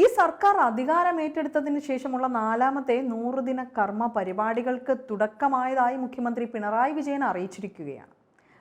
ഈ സർക്കാർ അധികാരം ഏറ്റെടുത്തതിന് ശേഷമുള്ള നാലാമത്തെ നൂറുദിന കർമ്മ പരിപാടികൾക്ക് തുടക്കമായതായി മുഖ്യമന്ത്രി പിണറായി വിജയൻ അറിയിച്ചിരിക്കുകയാണ്.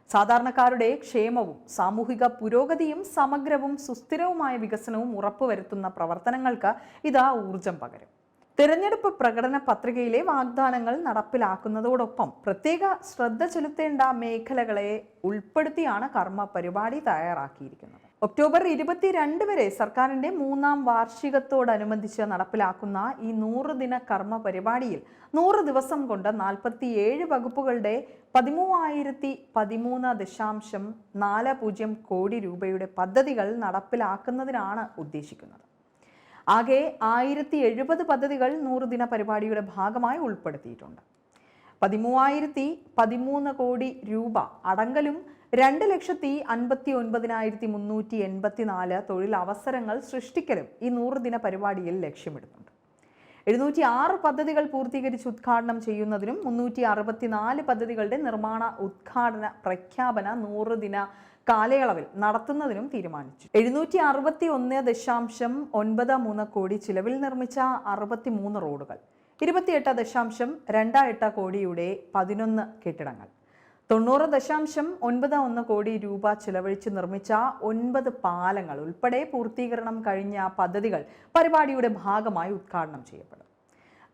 സാധാരണക്കാരുടെ ക്ഷേമവും സാമൂഹിക പുരോഗതിയും സമഗ്രവും സുസ്ഥിരവുമായ വികസനവും ഉറപ്പുവരുത്തുന്ന പ്രവർത്തനങ്ങൾക്ക് ഇതാ ഊർജം പകരും. തിരഞ്ഞെടുപ്പ് പ്രകടന പത്രികയിലെ വാഗ്ദാനങ്ങൾ നടപ്പിലാക്കുന്നതോടൊപ്പം പ്രത്യേക ശ്രദ്ധ ചെലുത്തേണ്ട മേഖലകളെ ഉൾപ്പെടുത്തിയാണ് കർമ്മ പരിപാടി തയ്യാറാക്കിയിരിക്കുന്നത്. ഒക്ടോബർ ഇരുപത്തിരണ്ട് വരെ സർക്കാരിന്റെ മൂന്നാം വാർഷികത്തോടനുബന്ധിച്ച് നടപ്പിലാക്കുന്ന ഈ നൂറ് ദിന കർമ്മ പരിപാടിയിൽ നൂറ് ദിവസം കൊണ്ട് നാൽപ്പത്തിയേഴ് വകുപ്പുകളുടെ പതിമൂവായിരത്തി പതിമൂന്ന് ദശാംശം നാല് പൂജ്യം കോടി രൂപയുടെ പദ്ധതികൾ നടപ്പിലാക്കുന്നതിനാണ് ഉദ്ദേശിക്കുന്നത്. ആകെ ആയിരത്തി എഴുപത് പദ്ധതികൾ നൂറുദിന പരിപാടിയുടെ ഭാഗമായി ഉൾപ്പെടുത്തിയിട്ടുണ്ട്. പതിമൂവായിരത്തി പതിമൂന്ന് കോടി രൂപ. അടങ്കലും രണ്ട് ലക്ഷത്തി അൻപത്തി ഒൻപതിനായിരത്തി മുന്നൂറ്റി എൺപത്തിനാല് തൊഴിലവസരങ്ങൾ സൃഷ്ടിക്കലും ഈ നൂറുദിന പരിപാടിയിൽ ലക്ഷ്യമിടുന്നുണ്ട്. എഴുന്നൂറ്റി ആറ് പദ്ധതികൾ പൂർത്തീകരിച്ച് ഉദ്ഘാടനം ചെയ്യുന്നതിനും മുന്നൂറ്റി അറുപത്തിനാല് പദ്ധതികളുടെ നിർമ്മാണ ഉദ്ഘാടന പ്രഖ്യാപന നൂറ് ദിന കാലയളവിൽ നടത്തുന്നതിനും തീരുമാനിച്ചു. എഴുന്നൂറ്റി അറുപത്തി ഒന്ന് ദശാംശം ഒൻപത് മൂന്ന് കോടി ചിലവിൽ നിർമ്മിച്ച അറുപത്തി മൂന്ന് റോഡുകൾ. ഇരുപത്തിയെട്ട് ദശാംശം രണ്ട് എട്ട് കോടിയുടെ പതിനൊന്ന് കെട്ടിടങ്ങൾ. തൊണ്ണൂറ് ദശാംശം ഒൻപത് ഒന്ന് കോടി രൂപ ചിലവഴിച്ച് നിർമ്മിച്ച ഒൻപത് പാലങ്ങൾ ഉൾപ്പെടെ പൂർത്തീകരണം കഴിഞ്ഞ പദ്ധതികൾ പരിപാടിയുടെ ഭാഗമായി ഉദ്ഘാടനം ചെയ്യപ്പെടും.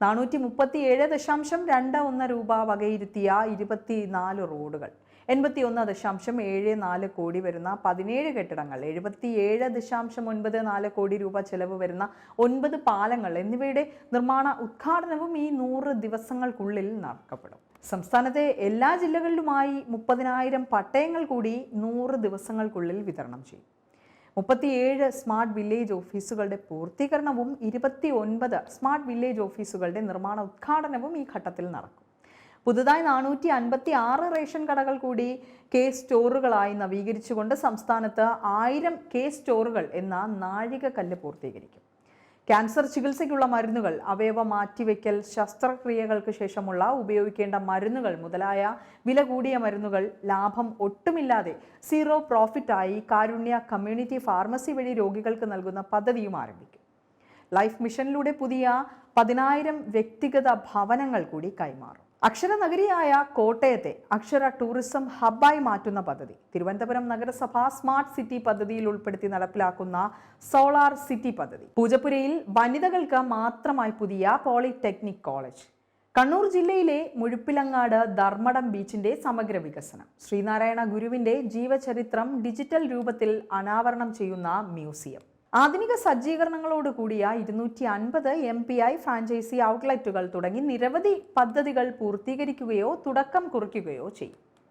നാനൂറ്റി മുപ്പത്തി ഏഴ് ദശാംശം രണ്ട് ഒന്ന് രൂപ വകയിരുത്തിയ ഇരുപത്തിനാല് റോഡുകൾ എൺപത്തി ഒന്ന് ദശാംശം ഏഴ് നാല് കോടി വരുന്ന പതിനേഴ് കെട്ടിടങ്ങൾ എഴുപത്തി ഏഴ് ദശാംശം ഒൻപത് നാല് കോടി രൂപ ചെലവ് വരുന്ന ഒൻപത് പാലങ്ങൾ എന്നിവയുടെ നിർമ്മാണ ഉദ്ഘാടനവും ഈ നൂറ് ദിവസങ്ങൾക്കുള്ളിൽ നടക്കപ്പെടും. സംസ്ഥാനത്തെ എല്ലാ ജില്ലകളിലുമായി മുപ്പതിനായിരം പട്ടയങ്ങൾ കൂടി നൂറ് ദിവസങ്ങൾക്കുള്ളിൽ വിതരണം ചെയ്യും. മുപ്പത്തിയേഴ് സ്മാർട്ട് വില്ലേജ് ഓഫീസുകളുടെ പൂർത്തീകരണവും ഇരുപത്തി ഒൻപത് സ്മാർട്ട് വില്ലേജ് ഓഫീസുകളുടെ നിർമ്മാണ ഉദ്ഘാടനവും ഈ ഘട്ടത്തിൽ നടക്കും. പുതുതായി നാനൂറ്റി അൻപത്തി ആറ് റേഷൻ കടകൾ കൂടി കെ സ്റ്റോറുകളായി നവീകരിച്ചുകൊണ്ട് സംസ്ഥാനത്ത് ആയിരം കെ സ്റ്റോറുകൾ എന്ന നാഴികക്കല്ല് പൂർത്തീകരിക്കും. ക്യാൻസർ ചികിത്സയ്ക്കുള്ള മരുന്നുകൾ അവയവ മാറ്റിവെക്കൽ ശസ്ത്രക്രിയകൾക്ക് ശേഷമുള്ള ഉപയോഗിക്കേണ്ട മരുന്നുകൾ മുതലായ വില കൂടിയ മരുന്നുകൾ ലാഭം ഒട്ടുമില്ലാതെ സീറോ പ്രോഫിറ്റായി കാരുണ്യ കമ്മ്യൂണിറ്റി ഫാർമസി വഴി രോഗികൾക്ക് നൽകുന്ന പദ്ധതിയും ആരംഭിക്കും. ലൈഫ് മിഷനിലൂടെ പുതിയ പതിനായിരം വ്യക്തിഗത ഭവനങ്ങൾ കൂടി കൈമാറും. അക്ഷരനഗരിയായ കോട്ടയത്തെ അക്ഷര ടൂറിസം ഹബ്ബായി മാറ്റുന്ന പദ്ധതി തിരുവനന്തപുരം നഗരസഭ സ്മാർട്ട് സിറ്റി പദ്ധതിയിൽ ഉൾപ്പെടുത്തി നടപ്പിലാക്കുന്ന സോളാർ സിറ്റി പദ്ധതി പൂജപ്പുരയിൽ വനിതകൾക്ക് മാത്രമായി പുതിയ പോളിടെക്നിക് കോളേജ് കണ്ണൂർ ജില്ലയിലെ മുഴുപ്പിലങ്ങാട് ധർമ്മടം ബീച്ചിന്റെ സമഗ്ര വികസനം ശ്രീനാരായണ ഗുരുവിന്റെ ജീവചരിത്രം ഡിജിറ്റൽ രൂപത്തിൽ അനാവരണം ചെയ്യുന്ന മ്യൂസിയം. ആധുനിക സജ്ജീകരണങ്ങളോട് കൂടിയ ഇരുന്നൂറ്റി അൻപത് എം പി ഐ ഫ്രാഞ്ചൈസി ഔട്ട്ലെറ്റുകൾ തുടങ്ങി നിരവധി പദ്ധതികൾ പൂർത്തീകരിക്കുകയോ തുടക്കം കുറിക്കുകയോ ചെയ്യും.